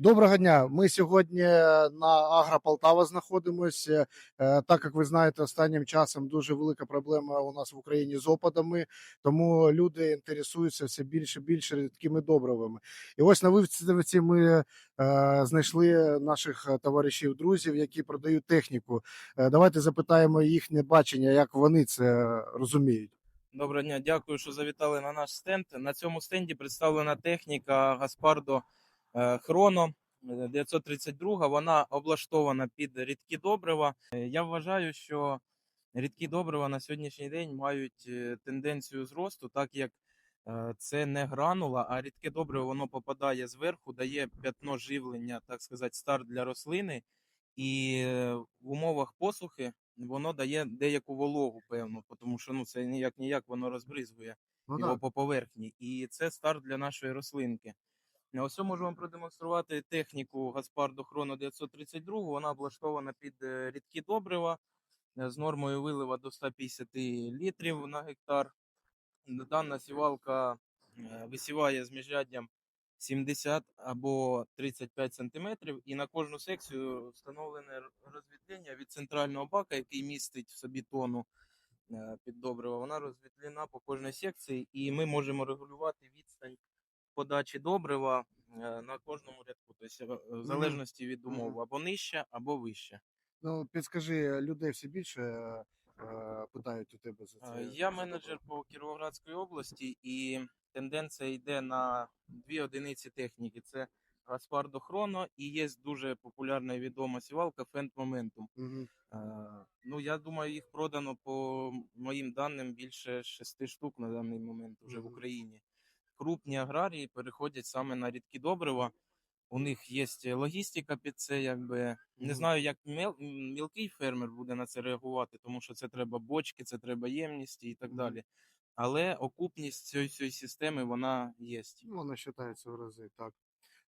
Доброго дня. Ми сьогодні на Агро Полтава знаходимося. Е, Так як ви знаєте, останнім часом дуже велика проблема у нас в Україні з опадами, тому люди інтересуються все більше і більше рідкими добривами. І ось на виставці ми е, знайшли наших товаришів, друзів, які продають техніку. Е, Давайте запитаємо їхнє бачення, як вони це розуміють. Доброго дня, дякую, що завітали на наш стенд. На цьому стенді представлена техніка Гаспардо е, Хроно 932. Вона облаштована під рідкі добрива. Е, Я вважаю, що рідкі добрива на сьогоднішній день мають е, тенденцію зросту, так як е, це не гранула, а рідке добриво воно попадає зверху, дає п'ятно живлення, так сказати, старт для рослини. І е, в умовах посухи воно дає деяку вологу, певну, тому що ну це ніяк ніяк воно розбризгує Ну, його по поверхні. І це старт для нашої рослинки. На ось можу вам продемонструвати техніку Гаспардо Хроно 932. Вона облаштована під е, рідкі добрива е, з нормою вилива до 150 літрів на гектар. Дана сівалка е, висіває з міжряддям 70 або 35 сантиметрів, і на кожну секцію встановлене р- розвітлення від центрального бака, який містить в собі тону е, під добриво. Вона розвітлена по кожній секції, і ми можемо регулювати відстань подачі добрива е, на кожному рядку, тобто е, в залежності від умов або нижче, або вище. Ну, підскажи, людей все більше е, е, питають у тебе за Е, це. Я менеджер по Кіровоградській області, і тенденція йде на дві одиниці техніки: це Гаспардо Хроно і є дуже популярна і відома сівалка Momentum. Мгм. Е, Ну, я думаю, їх продано по моїм даним більше шести штук на даний момент вже в Україні. Крупні аграрії переходять саме на рідкі добрива. У них є логістика під це, якби не знаю, як мілкий фермер буде на це реагувати, тому що це треба бочки, це треба ємності і так далі. Але окупність цієї, цієї системи вона є. Ну, Воно вважається в рази, так.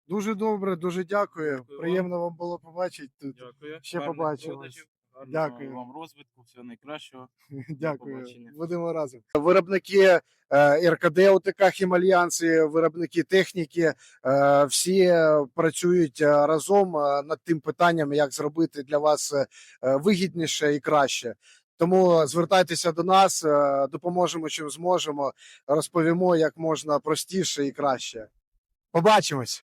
Дуже добре, дуже дякую. Дякую. Приємно вам було побачити тут. Дякую. Ще побачимось. Гарного Дякую. вам розвитку, всього найкращого. Дякую. побачення. Будемо разом. Виробники е, РКД ОТК Хімальянси, виробники техніки, е, всі е, працюють е, разом е, над тим питанням, як зробити для вас е, вигідніше і краще. Тому звертайтеся до нас, е, допоможемо чим зможемо, розповімо, як можна простіше і краще. Побачимось!